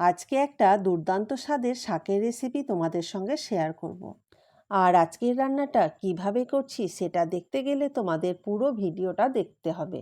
আজকে একটা দুর্দান্ত স্বাদের শাকের রেসিপি তোমাদের সঙ্গে শেয়ার করব। আর আজকের রান্নাটা কীভাবে করছি সেটা দেখতে গেলে তোমাদের পুরো ভিডিওটা দেখতে হবে।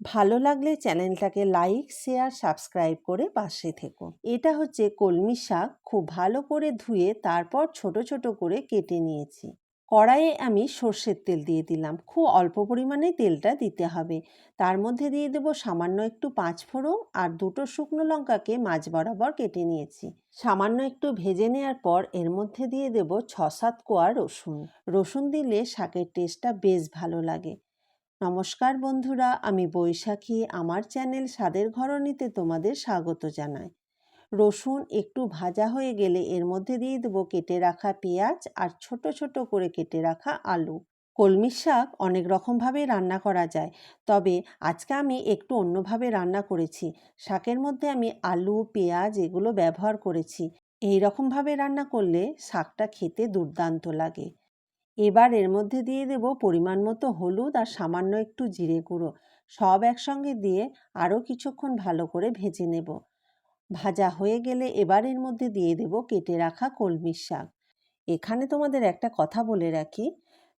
ভালো লাগলে চ্যানেলটাকে লাইক শেয়ার সাবস্ক্রাইব করে পাশে থেকো। এটা হচ্ছে কলমি শাক খুব ভালো করে ধুয়ে তারপর ছোট ছোট করে কেটে নিয়েছি। কড়াইয়ে আমি সর্ষের তেল দিয়ে দিলাম। খুব অল্প পরিমাণে তেলটা দিতে হবে। তার মধ্যে দিয়ে দেবো সামান্য একটু পাঁচ ফোড়ন আর দুটো শুকনো লঙ্কাকে মাছ বরাবর কেটে নিয়েছি। সামান্য একটু ভেজে নেওয়ার পর এর মধ্যে দিয়ে দেব ছ সাত কোয়া রসুন। রসুন দিলে শাকের টেস্টটা বেশ ভালো লাগে। নমস্কার বন্ধুরা, আমি বৈশাখী। আমার চ্যানেল স্বাদের ঘরণীতে তোমাদের স্বাগত জানাই। রসুন একটু ভাজা হয়ে গেলে এর মধ্যে দিয়ে দেবো কেটে রাখা পেঁয়াজ আর ছোট ছোট করে কেটে রাখা আলু। কলমি শাক অনেক রকমভাবে রান্না করা যায়, তবে আজকে আমি একটু অন্যভাবে রান্না করেছি। শাকের মধ্যে আমি আলু, পেঁয়াজ এগুলো ব্যবহার করেছি। এই রকমভাবে রান্না করলে শাকটা খেতে দুর্দান্ত লাগে। এবার এর মধ্যে দিয়ে দেব পরিমাণ মতো হলুদ আর সামান্য একটু জিরে গুঁড়ো। সব একসঙ্গে দিয়ে আরও কিছুক্ষণ ভালো করে ভেজে নেব। ভাজা হয়ে গেলে এবার এর মধ্যে দিয়ে দেব কেটে রাখা কলমির শাক। এখানে তোমাদের একটা কথা বলে রাখি,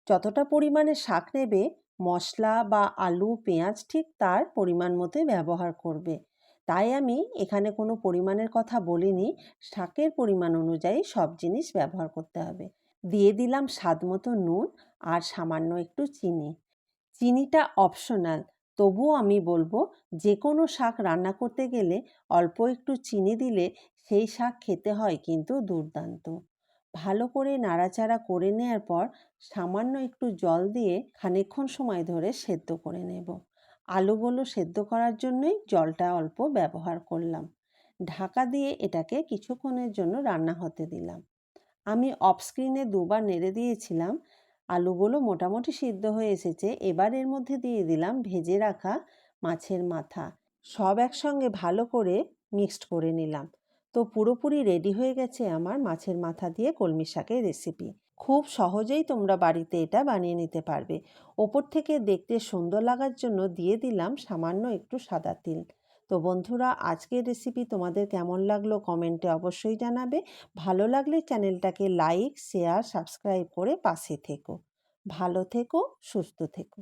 যতটা পরিমাণে শাক নেবে, মশলা বা আলু, পেঁয়াজ ঠিক তার পরিমাণ মতো ব্যবহার করবে। তাই আমি এখানে কোনো পরিমাণের কথা বলিনি, শাকের পরিমাণ অনুযায়ী সব জিনিস ব্যবহার করতে হবে। দিয়ে দিলাম স্বাদ মতো নুন আর সামান্য একটু চিনি। চিনিটা অপশনাল তবুও আমি বলব যে কোনো শাক রান্না করতে গেলে অল্প একটু চিনি দিলে সেই শাক খেতে হয় কিন্তু দুর্দান্ত। ভালো করে নাড়াচাড়া করে নেওয়ার পর সামান্য একটু জল দিয়ে খানিক্ষণ সময় ধরে সেদ্ধ করে নেব। আলুগুলো সেদ্ধ করার জন্যই জলটা অল্প ব্যবহার করলাম। ঢাকা দিয়ে এটাকে কিছুক্ষণের জন্য রান্না হতে দিলাম। আমি অফ স্ক্রিনে দুবার নেড়ে দিয়েছিলাম আলুগুলো মোটামুটি সিদ্ধ হয়ে এসেছে। এবার এর মধ্যে দিয়ে দিলাম ভেজে রাখা মাছের মাথা। সব একসঙ্গে ভালো করে মিক্সড করে নিলাম। তো পুরোপুরি রেডি হয়ে গেছে আমার মাছের মাথা দিয়ে কলমি শাকের রেসিপি। খুব সহজেই তোমরা বাড়িতে এটা বানিয়ে নিতে পারবে। ওপর থেকে দেখতে সুন্দর লাগার জন্য দিয়ে দিলাম সামান্য একটু সাদা তিল। তো বন্ধুরা, আজকের রেসিপি তোমাদের কেমন লাগল কমেন্টে অবশ্যই জানাবে। ভালো লাগলে চ্যানেলটাকে লাইক শেয়ার সাবস্ক্রাইব করে পাশে থেকো। ভালো থেকো, সুস্থ থেকো।